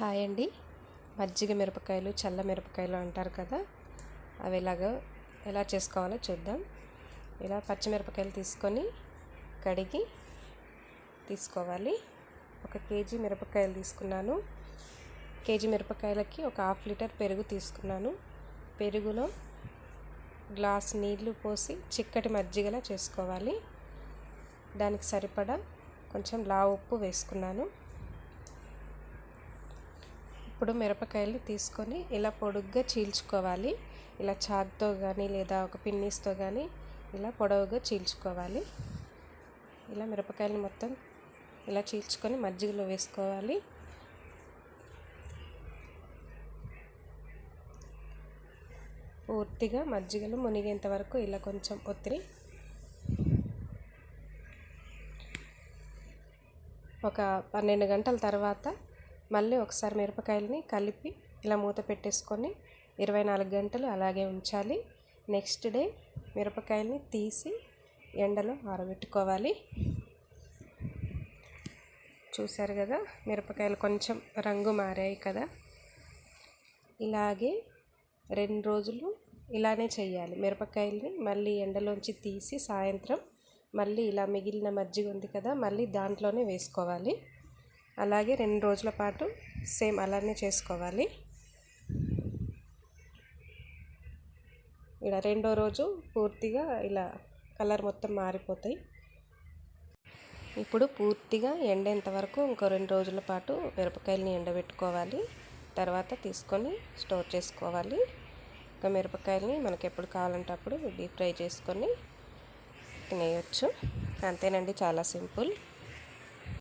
Hi అండి. మజ్జిగ మిరపకాయలు చల్ల మిరపకాయలు అంటారు కదా అవి ఎలాగో ఎలా చేసుకోవాలో చూద్దాం. ఇలా పచ్చిమిరపకాయలు తీసుకొని కడిగి తీసుకోవాలి. ఒక కేజీ మిరపకాయలు తీసుకున్నాను. కేజీ మిరపకాయలకి ఒక హాఫ్ లీటర్ పెరుగు తీసుకున్నాను. పెరుగులో గ్లాస్ నీళ్ళు పోసి చిక్కటి మజ్జిగలా చేసుకోవాలి. దానికి సరిపడా కొంచెం లా ఉప్పు వేసుకున్నాను. ఇప్పుడు మిరపకాయలు తీసుకొని ఇలా పొడుగ్గా చీల్చుకోవాలి. ఇలా చాక్తో కానీ లేదా ఒక పిన్నీస్తో కానీ ఇలా పొడవుగా చీల్చుకోవాలి. ఇలా మిరపకాయలు మొత్తం ఇలా చీల్చుకొని మజ్జిగలో వేసుకోవాలి. పూర్తిగా మజ్జిగలు మునిగేంత వరకు ఇలా కొంచెం ఒత్తిడి ఒక పన్నెండు గంటల తర్వాత మళ్ళీ ఒకసారి మిరపకాయలని కలిపి ఇలా మూత పెట్టేసుకొని ఇరవై నాలుగు గంటలు అలాగే ఉంచాలి. నెక్స్ట్ డే మిరపకాయలని తీసి ఎండలో ఆరబెట్టుకోవాలి. చూశారు కదా మిరపకాయలు కొంచెం రంగు మారాయి కదా. ఇలాగే రెండు రోజులు ఇలానే చేయాలి మిరపకాయల్ని మళ్ళీ ఎండలోంచి తీసి సాయంత్రం మళ్ళీ ఇలా మిగిలిన మజ్జిగ ఉంది కదా మళ్ళీ దాంట్లోనే వేసుకోవాలి. అలాగే రెండు రోజుల పాటు సేమ్ అలానే చేసుకోవాలి. ఇలా రెండో రోజు పూర్తిగా ఇలా కలర్ మొత్తం మారిపోతాయి. ఇప్పుడు పూర్తిగా ఎండేంత వరకు ఇంకో రెండు రోజుల పాటు మిరపకాయలని ఎండబెట్టుకోవాలి. తర్వాత తీసుకొని స్టోర్ చేసుకోవాలి. ఇంకా మిరపకాయలని మనకి ఎప్పుడు కావాలంటే అప్పుడు డీప్ ఫ్రై చేసుకొని తినేయచ్చు. అంతేనండి చాలా సింపుల్.